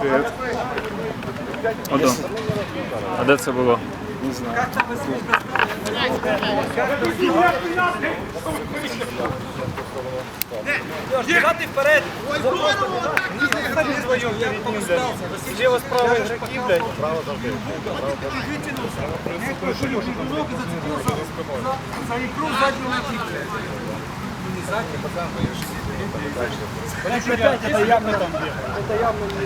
Привіт. Ото. А де це було? Не знаю. Бежати вперед! Слева справа игроки, блядь. За икру заднюю ноги, Это явно там Это явно не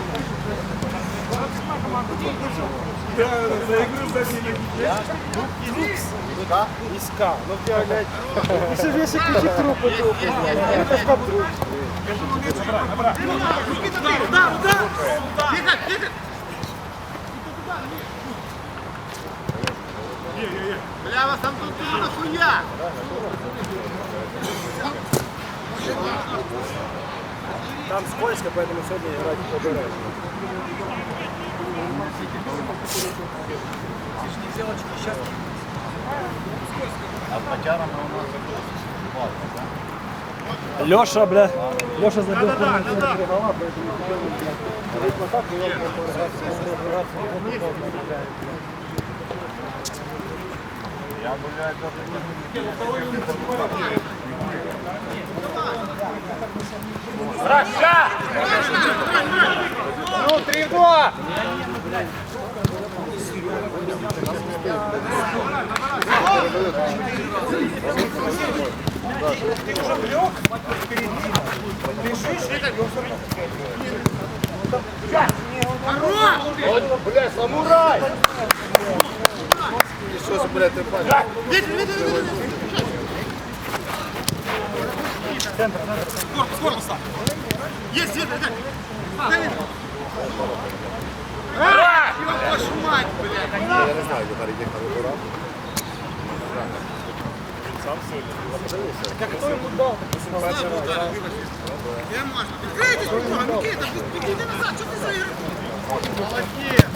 Иска. Ну, блядь. Если если ключи трупы, трупы, блядь. Это как труп. Удар, удар! Бегать, бегать! Бля, вас там тут нахуя! Там скользко, поэтому сегодня играть побережно. Леша, бля, Леша забил да, да, да, да. гола, поэтому бля, ритм атаки, и он может играть, может играть, может играть. Ну, 3-2! Бля, самурай! Что за, блядь, ты пальцем? Видите, видите, видите! Корпус, корпуса! Есть, есть, есть! Давид! А! Вашу мать, блядь! Я не знаю, де переїхав вибирав. Я можно. Открытесь, Никита, бегите назад, что ты за? Молодец!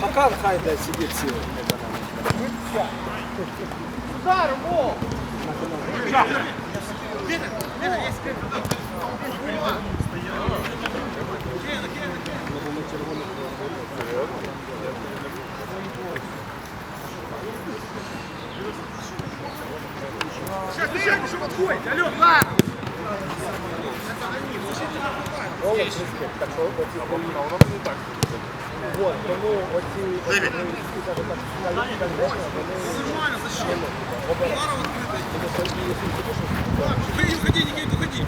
Пока хай, блядь, сидит силой. Удар, мол! Видно, видно, есть Сейчас, встречайте, что подходит, алло! Ладно! Вот, тому оці Нормально, зачем? Уходи, уходи, Никита, уходи.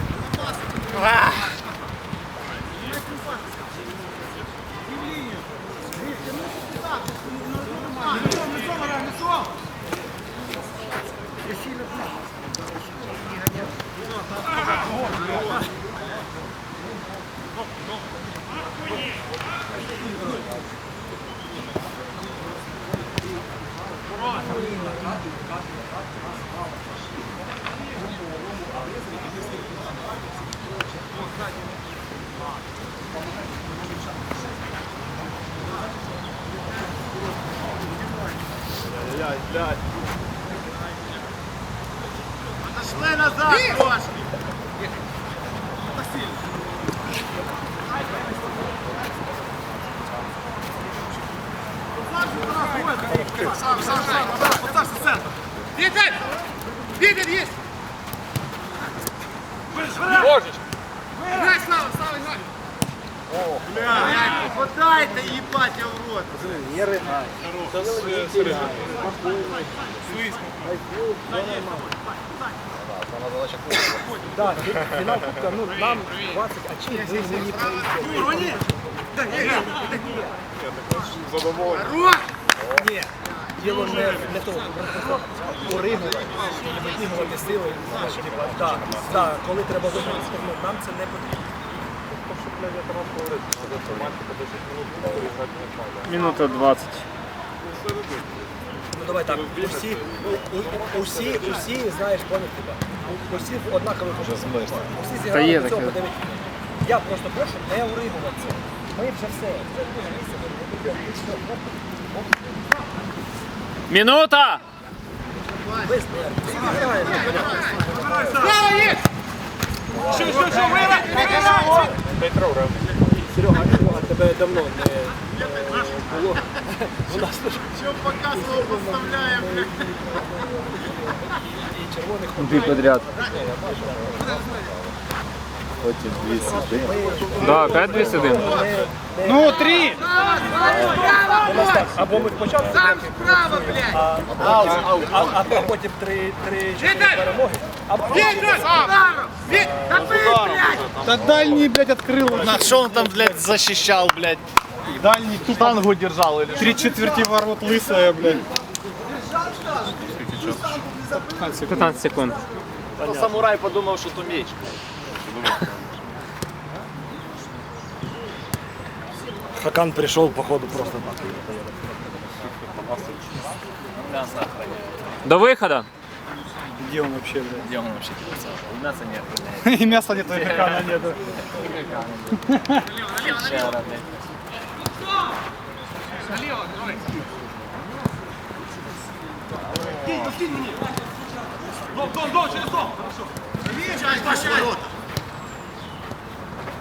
Отошли назад, трошки. Сам, сам, сам, поставься в центр. Виталь! Виталь есть! Можеш. Играй, Слава, Слава, играй! Бля, попадай-то, ебать, я в рот. Нерви. Да, фі- фінал кубка, ну нам 20 очей ви мені привезли. Урони! Задоволений. Хорош! Ні, діло не, не того, просто поригувати, витягувати сили. типа, да, да, коли треба виграти, ну, нам це не потрібно. Минута 20. Ну давай так, усі, у- у- усі, усі, знаєш, поняв, типа, у- усі в однакових уже Усі Та зіграли є до цього таке. по 9 Я просто прошу не уригуватися. Ми вже все. Вже дуже місце. Нервів. Всі грають, ну, понятно. Право є! Що, що, що, вилазь, вилазь! Серега, Серега, тебе давно не було. У нас тут Що показував, поставляємо, блядь. і червоних Дві подряд. Потім дві сюди. Да, опять дві сидим. Ну, три! у нас так. Або ми спочатку Там граємо, справа, блядь! а, а, а потім три, три чотири перемоги. Або Вітер! Ударом! Вітер! Забий, блядь! Да дальний, блядь, открыл. На что он там, блядь, защищал, блядь? Дальний тут Штангу держал или три четверти ворот лысая, блядь. 15 секунд. что? Самурай подумал, что то меч. Хакан прийшов, походу, просто так. До виходу. Где он вообще, блядь? Где он вообще? Мяса нет. И мяса нету, и пекана нету.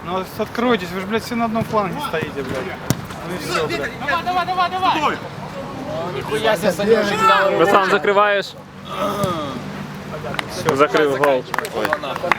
Ну откройтесь, вы же, блядь, все на одном фланге стоите, блядь. Ну и все, блядь. Нихуя себе, Саня, Руслан, закриваєш. Закрив гол.